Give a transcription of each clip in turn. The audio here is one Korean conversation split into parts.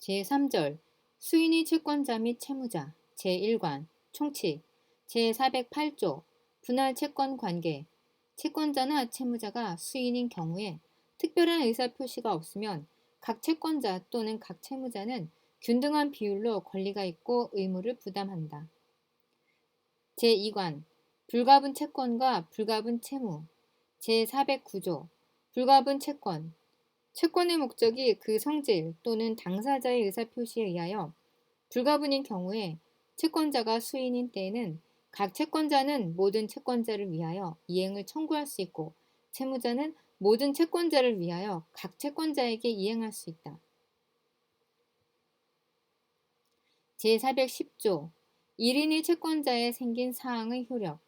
제3절. 수인이 채권자 및 채무자 제1관 총칙 제408조. 분할 채권 관계. 채권자나 채무자가 수인인 경우에 특별한 의사표시가 없으면 각 채권자 또는 각 채무자는 균등한 비율로 권리가 있고 의무를 부담한다. 제2관. 불가분 채권과 불가분 채무. 제409조. 불가분 채권 채권의 목적이 그 성질 또는 당사자의 의사표시에 의하여 불가분인 경우에 채권자가 수인인 때에는 각 채권자는 모든 채권자를 위하여 이행을 청구할 수 있고 채무자는 모든 채권자를 위하여 각 채권자에게 이행할 수 있다. 제410조 1인의 채권자에 생긴 사항의 효력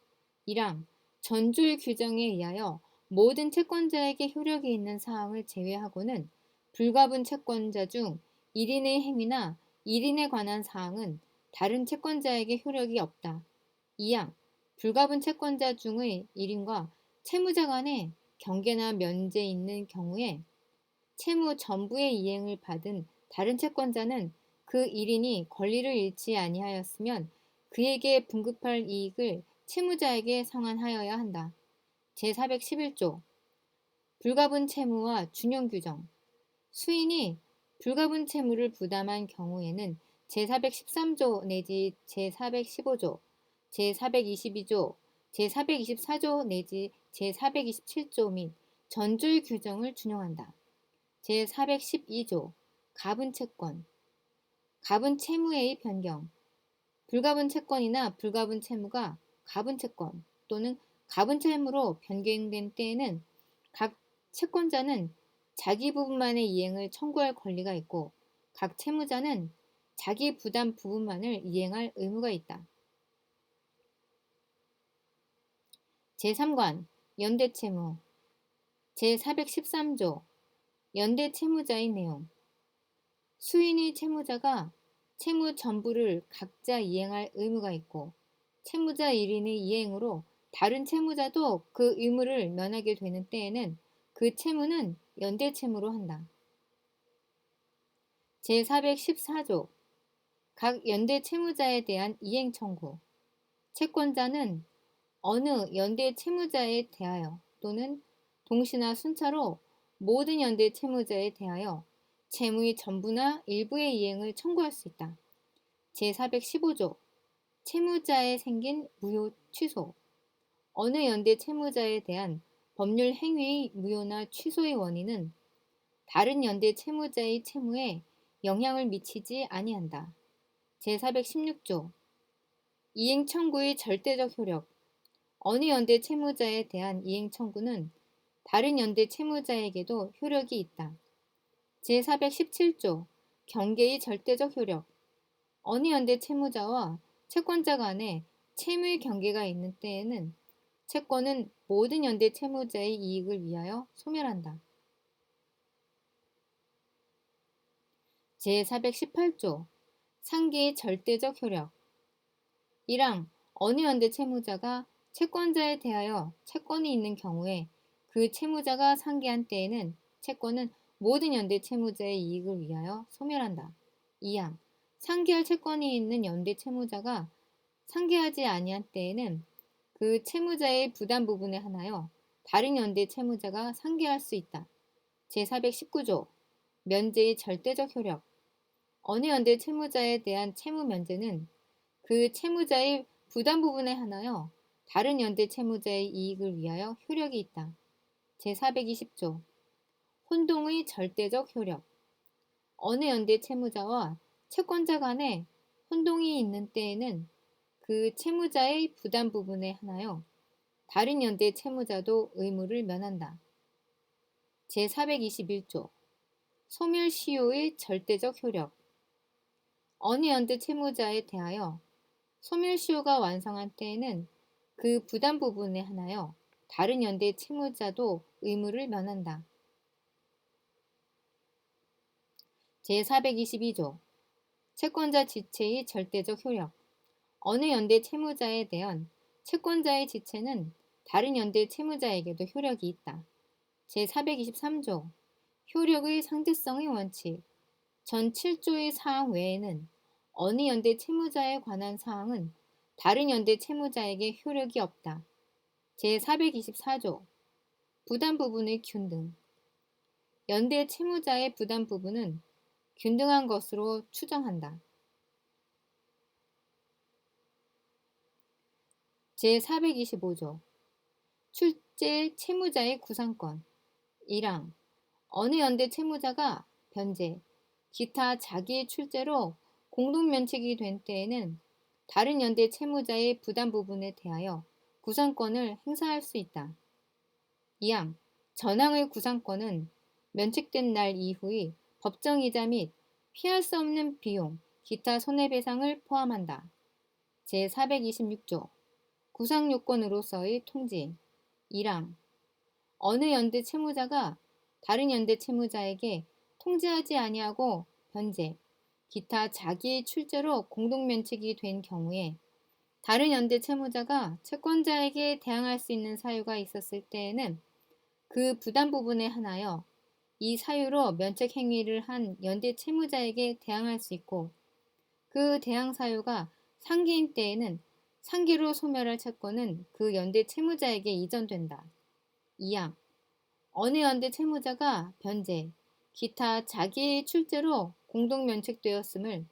1항 전주의 규정에 의하여 모든 채권자에게 효력이 있는 사항을 제외하고는 불가분 채권자 중 1인의 행위나 1인에 관한 사항은 다른 채권자에게 효력이 없다. 2항 불가분 채권자 중의 1인과 채무자 간에 경계나 면제 있는 경우에 채무 전부의 이행을 받은 다른 채권자는 그 1인이 권리를 잃지 아니하였으면 그에게 분급할 이익을 채무자에게 상환하여야 한다. 제411조. 불가분 채무와 준용 규정. 수인이 불가분 채무를 부담한 경우에는 제413조 내지 제415조, 제422조, 제424조 내지 제427조 및 전주의 규정을 준용한다. 제412조 가분 채권. 가분 채무의 변경. 불가분 채권이나 불가분 채무가 가분 채권 또는 가분 채무로 변경된 때에는 각 채권자는 자기 부분만의 이행을 청구할 권리가 있고 각 채무자는 자기 부담 부분만을 이행할 의무가 있다. 제3관 연대채무 제413조 연대채무자의 내용 수인의 채무자가 채무 전부를 각자 이행할 의무가 있고 채무자 1인의 이행으로 다른 채무자도 그 의무를 면하게 되는 때에는 그 채무는 연대 채무로 한다. 제414조 각 연대 채무자에 대한 이행 청구 채권자는 어느 연대 채무자에 대하여 또는 동시나 순차로 모든 연대 채무자에 대하여 채무의 전부나 일부의 이행을 청구할 수 있다. 제415조 채무자에 생긴 무효 취소 어느 연대 채무자에 대한 법률 행위의 무효나 취소의 원인은 다른 연대 채무자의 채무에 영향을 미치지 아니한다. 제416조 이행 청구의 절대적 효력 어느 연대 채무자에 대한 이행 청구는 다른 연대 채무자에게도 효력이 있다. 제417조 경계의 절대적 효력 어느 연대 채무자와 채권자 간에 채무의 경계가 있는 때에는 채권은 모든 연대 채무자의 이익을 위하여 소멸한다. 제418조 상계의 절대적 효력 1항 어느 연대 채무자가 채권자에 대하여 채권이 있는 경우에 그 채무자가 상계한 때에는 채권은 모든 연대 채무자의 이익을 위하여 소멸한다. 2항 상계할 채권이 있는 연대 채무자가 상계하지 아니한 때에는 그 채무자의 부담 부분에 하나여 다른 연대 채무자가 상계할 수 있다. 제419조. 면제의 절대적 효력. 어느 연대 채무자에 대한 채무 면제는 그 채무자의 부담 부분에 하나여 다른 연대 채무자의 이익을 위하여 효력이 있다. 제420조. 혼동의 절대적 효력. 어느 연대 채무자와 채권자 간에 혼동이 있는 때에는 그 채무자의 부담 부분에 하나요. 다른 연대 채무자도 의무를 면한다. 제421조 소멸시효의 절대적 효력 어느 연대 채무자에 대하여 소멸시효가 완성한 때에는 그 부담 부분에 하나요. 다른 연대 채무자도 의무를 면한다. 제422조 채권자 지체의 절대적 효력 어느 연대 채무자에 대한 채권자의 지체는 다른 연대 채무자에게도 효력이 있다. 제423조 효력의 상대성의 원칙 전 7조의 사항 외에는 어느 연대 채무자에 관한 사항은 다른 연대 채무자에게 효력이 없다. 제424조 부담 부분의 균등 연대 채무자의 부담 부분은 균등한 것으로 추정한다. 제425조 출제 채무자의 구상권 1항 어느 연대 채무자가 변제, 기타 자기의 출제로 공동면책이 된 때에는 다른 연대 채무자의 부담 부분에 대하여 구상권을 행사할 수 있다. 2항 전항의 구상권은 면책된 날 이후의 법정이자 및 피할 수 없는 비용, 기타 손해배상을 포함한다. 제426조 구상요건으로서의 통지 1항 어느 연대 채무자가 다른 연대 채무자에게 통지하지 아니하고 변제, 기타 자기의 출제로 공동면책이 된 경우에 다른 연대 채무자가 채권자에게 대항할 수 있는 사유가 있었을 때에는 그 부담 부분에 한하여 이 사유로 면책 행위를 한 연대 채무자에게 대항할 수 있고 그 대항 사유가 상기인 때에는 상기로 소멸할 채권은 그 연대 채무자에게 이전된다. 2항 어느 연대 채무자가 변제, 기타 자기의 출제로 공동 면책되었음을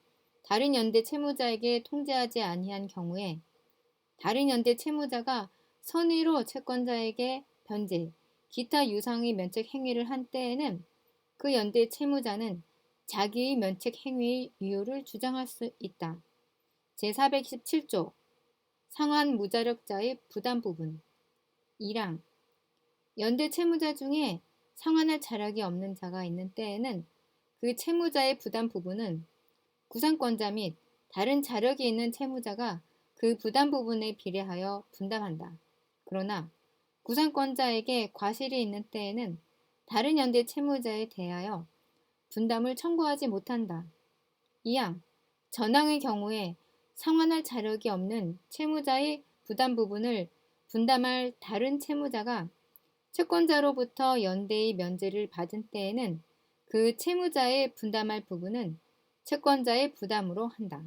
다른 연대 채무자에게 통지하지 아니한 경우에 다른 연대 채무자가 선의로 채권자에게 변제, 기타 유상의 면책 행위를 한 때에는 그 연대 채무자는 자기의 면책 행위의 이유를 주장할 수 있다. 제417조 상환 무자력자의 부담 부분 1항 연대 채무자 중에 상환할 자력이 없는 자가 있는 때에는 그 채무자의 부담 부분은 구상권자 및 다른 자력이 있는 채무자가 그 부담 부분에 비례하여 분담한다. 그러나 구상권자에게 과실이 있는 때에는 다른 연대 채무자에 대하여 분담을 청구하지 못한다. 2항 전항의 경우에 상환할 자력이 없는 채무자의 부담 부분을 분담할 다른 채무자가 채권자로부터 연대의 면제를 받은 때에는 그 채무자의 분담할 부분은 채권자의 부담으로 한다.